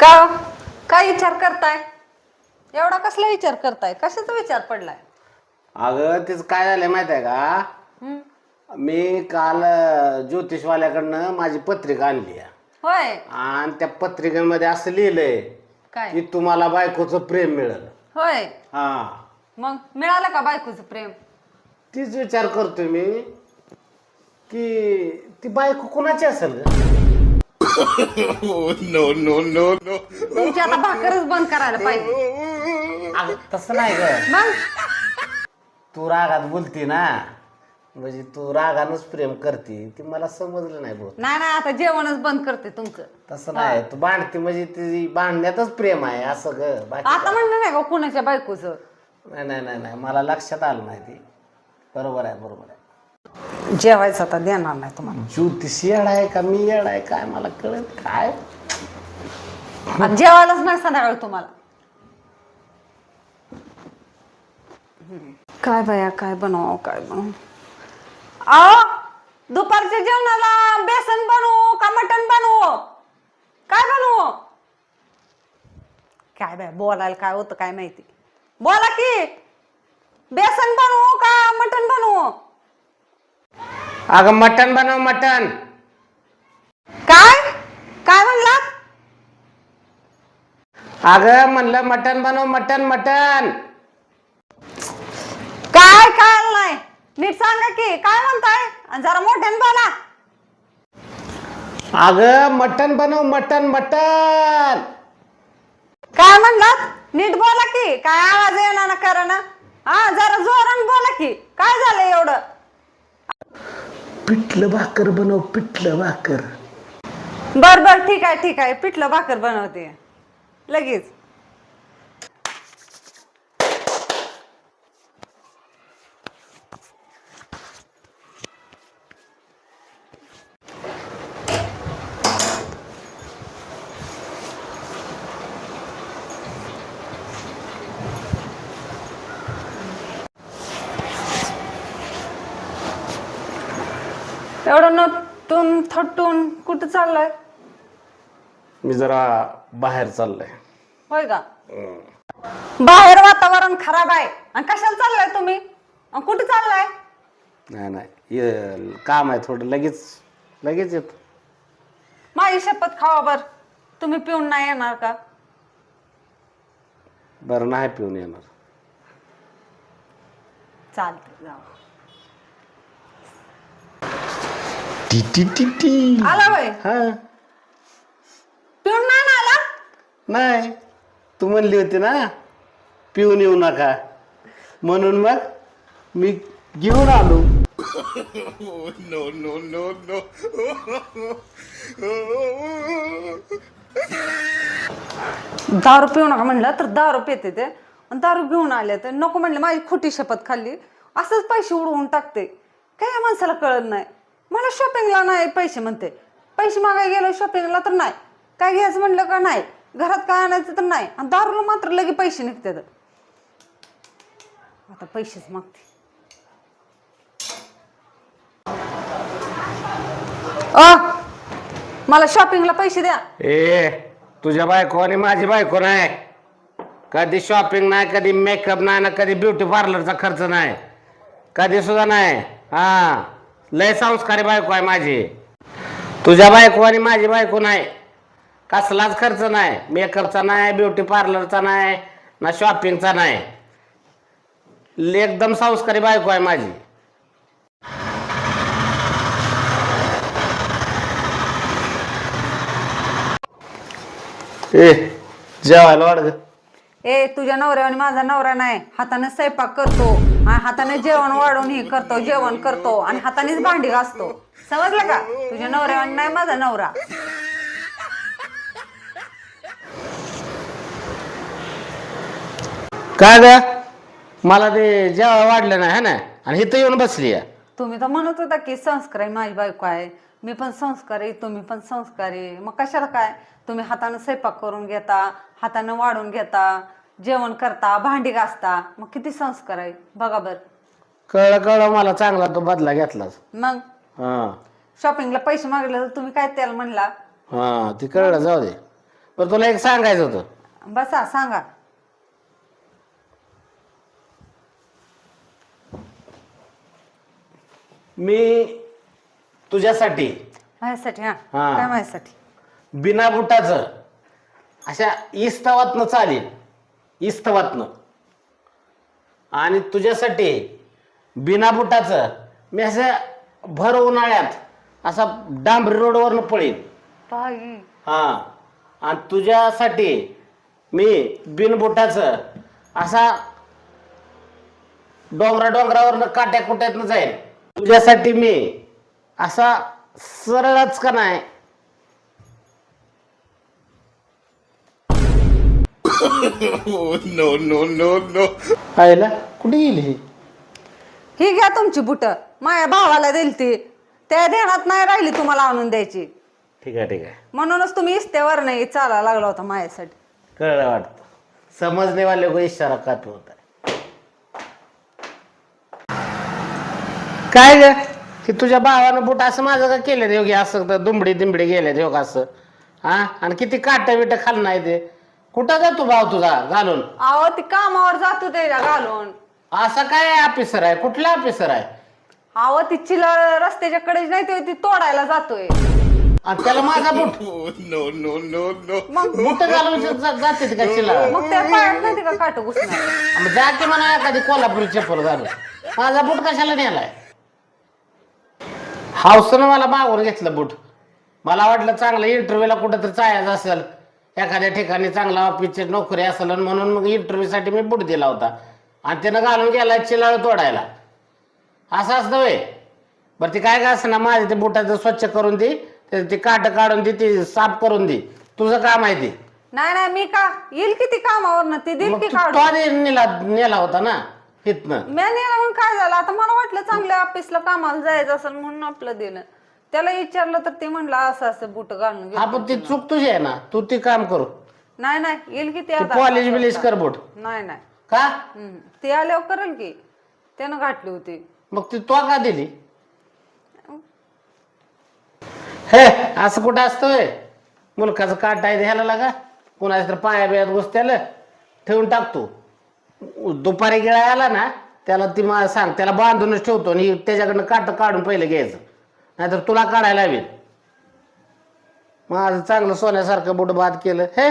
का? काय विचार करताय? एवढा कसला विचार करताय? कशाचा विचार पडलाय? अगं तेच काय झालंय माहीत आहे का? हं? मी काल अं, ज्योतिषवाल्याकडनं माझी पत्रिका आणली आहे. होय. आणि त्या पत्रिकेमध्ये असं लिहिलंय काय? की तुम्हाला बायकोचं प्रेम मिळेल. होय. हा. मग मिळालं का बायकोचं प्रेम? तीच विचार करतोय मी की ती बायको कोणाची असेल ग? तुमची आता भाकरच बंद करायला पाहिजे. अगं तसं नाही ग. मग? तू रागात बोलती ना म्हणजे तू रागानच प्रेम करते ती मला समजलं नाही बोल नाही नाही आता जेवणच बंद करते तुमचं. तसं नाही तू भांडते म्हणजे ती भांडण्यातच प्रेम आहे असं ग बाकी आता म्हणलं नाही का कुणाच्या बायकोचं? नाही नाही नाही नाही मला लक्षात आलं नाही ती. बरोबर आहे बरोबर आहे. जेवायचं आता देणार नाही तुम्हाला. ज्योतिष येड आहे का? मी येड आहे काय मला कळत काय? जेवायलाच नाही संध्याकाळी तुम्हाला. काय बाया काय बनव काय बनव आ? दुपारच्या जेवणाला बेसन बनवू का मटण बनवू? काय बनवू? काय बाय बोलायला काय होतं काय माहिती? बोला की. बेसन बनवू का मटण बनवू? अगं मटन बनव मटन काय? काय म्हणला? अगं म्हणलं मटन बनव मटन मटन काय काय नाही नीट सांगा की काय म्हणताय? आणि जरा मोठ्याने बोला. अगं मटन बनव मटन मटन काय म्हणलात नीट बोला की काय आवाज येणार ना करा ना हा जरा जोरान बोला की काय झालं एवढं? पिठलं भाकर बनव पिठलं भाकर. बर बर ठीक आहे ठीक आहे. पिठलं भाकर बनवते. लगेच. एवढं नटून थटून कुठं चाललंय? मी जरा बाहेर चाललोय. होय का? बाहेर वातावरण खराब आहे. आणि कशाला चाललाय तुम्ही? आणि कुठे चाललाय? नाही नाही. ये- काम आहे थोडं. लगेच लगेच येतो. माझी शपथ खावा बर. तुम्ही पिऊन नाही येणार का? बरं नाही पिऊन येणार. चालते जाऊ. टी टी टी टी आला बाई. हा. पिऊन नाही ना आला? नाही. तू म्हणली होती ना पिऊन येऊ नका. म्हणून मग मी घेऊन आलो. दारू पिऊ नका म्हणलं तर दारू पिते ते. आणि दारू घेऊन आले तर नको म्हणले माझी खोटी शपथ खाल्ली. असंच पैसे उडवून टाकते. काय या माणसाला कळत नाही. मला शॉपिंगला नाही पैसे म्हणते. पैसे मागाय गेलो शॉपिंगला तर नाही. काय घ्यायचं म्हणलं का नाही? घरात काय आणायचं तर नाही. आणि दारूला मात्र लगे पैसे निघतात. आता पैसेच मागते. अ मला शॉपिंगला पैसे द्या. ए तुझ्या बायको आणि माझी बायको नाही. कधी शॉपिंग नाही कधी मेकअप नाही ना कधी ब्युटी पार्लरचा खर्च नाही. कधी सुद्धा नाही. हा. लय संस्कारी बायको आहे माझी. तुझ्या बायको आणि माझी बायको नाही. कसलाच खर्च नाही. मेकअपचा नाही ब्युटी पार्लरचा नाही ना शॉपिंगचा नाही. एकदम संस्कारी बायको आहे माझी. ए जेवायला वाढ ए तुझ्या नवऱ्याने माझा नवरा नाही. हाताने स्वयंपाक करतो आणि हाताने जेवण वाढवून हे करतो जेवण करतो आणि हातानेच भांडी घासतो. समजलं का? तुझ्या नवऱ्याने नाही माझा नवरा. काय ग? मला ते जेव्हा वाढलं नाही है ना? आणि इथं येऊन बसली आहे. तुम्ही तर म्हणत होता की संस्कारी माझी बायको आहे. मी पण संस्कारी तुम्ही पण संस्कारी मग कशाला काय? तुम्ही हाताने स्वयंपाक करून घेता हाताने वाढून घेता जेवण करता भांडी घासता. मग किती संस्कार आहे. बघा बर. कळलं कळलं मला चांगला तो बदला घेतलाच मग? हा. शॉपिंगला पैसे मागितले तर तुम्ही काय त्याला म्हणला? हा ती कळलं जाऊ दे. बरं तुला एक सांगायचं होतं. बसा सांगा. मी तुझ्यासाठी. माझ्यासाठी हा. हा. काय माझ्यासाठी? बिना बुटाचं. अशा इस्तवातनं चालेल. इस्तवातनं. आणि तुझ्यासाठी बिना बुटाचं मी असं भर उन्हाळ्यात असा डांबरी रोडवरनं पळीन. बाई. हा. आणि तुझ्यासाठी मी बिनबुटाचं असा डोंगरा डोंगरावरनं काट्या कुट्यातनं जाईल तुझ्यासाठी मी असा सरळच का नाही? No, no, no, no. आईला कुठे गेली ही? ही घ्या तुमची बुट. माझ्या भावाला दिली ती. त्या ध्यानात नाही राहिली तुम्हाला आणून द्यायची. ठीक आहे ठीक आहे. म्हणूनच तुम्ही इस्त्यावर नाही चालायला लागला होता माझ्यासाठी. कळलं वाटतं. समजने वाले को इशारा होता. है काय ग? की तुझ्या भावानं बुट असं माझं का केलं रे? योगी असं तर दुंबडी दिंबडी गेले रे योग असं? हा? आणि किती काट बिट खाल नाही ते? कुठं जातो भाव तुझा? घालून. अहो ती कामावर जातो त्याच्या घालून. असा काय ऑफिसर आहे? कुठला ऑफिसर आहे? अहो ती चिलर रस्त्याच्या कडे नाही ते ती तोडायला जातोय. आणि त्याला माझा बुट? Oh. मग बुट घालून जा- जाते का चिला? मग त्या पायात नाही का काट घुसणार? मग जा की म्हणा एखादी कोल्हापुरी चप्पल घालून. माझा बूट कशाला नेलाय? हावसनं मला मागून घेतलं बूट. मला वाटलं चांगलं इंटरव्ह्यूला कुठं तर जायचं असेल. एखाद्या ठिकाणी चांगला ऑफिसची नोकरी असेल म्हणून मग इंटरव्ह्यूसाठी मी बूट दिला होता. आणि त्यानं घालून गेला चिलाळ तोडायला. असं असतं वे बरं ती काय का असं ना माझे ते बुटाचं स्वच्छ करून दे ते ती काट काढून दे ती साफ करून दे. तुझं काम आहे ते. नाही नाही मी का येईल किती कामावर ना ती दिल मग की तू काढून? तो आधी नेला नेला होता ना? इथनं मी नेला म्हणून काय झालं? आता मला वाटलं चांगल्या ऑफिसला कामाला जायचं असेल म्हणून आपलं दिलं. त्याला विचारलं तर ते म्हणलं असं असं बुट घालून घे. हा पण ती चूक तुझी आहे ना तू ती काम करू. नाही नाही येईल की ते आता पॉलिश बिलिश कर बोट. नाही नाही. का? हम्म. ते आल्यावर करेल की. त्यानं घातली होती. मग ती तो का दिली? हे असं कुठं असतोय? मुलकाचं काट आहे ह्याला लागा. कुणाच्या तर पाया बियात घुसत्याला. ठेवून टाकतो दुपारी गिळा आला ना त्याला ती मला सांग त्याला बांधूनच ठेवतो आणि त्याच्याकडनं काट काढून पहिलं घ्यायचं. नाहीतर तुला काढायला हवी माझं चांगलं सोन्यासारखं बुट बाद केलं. हे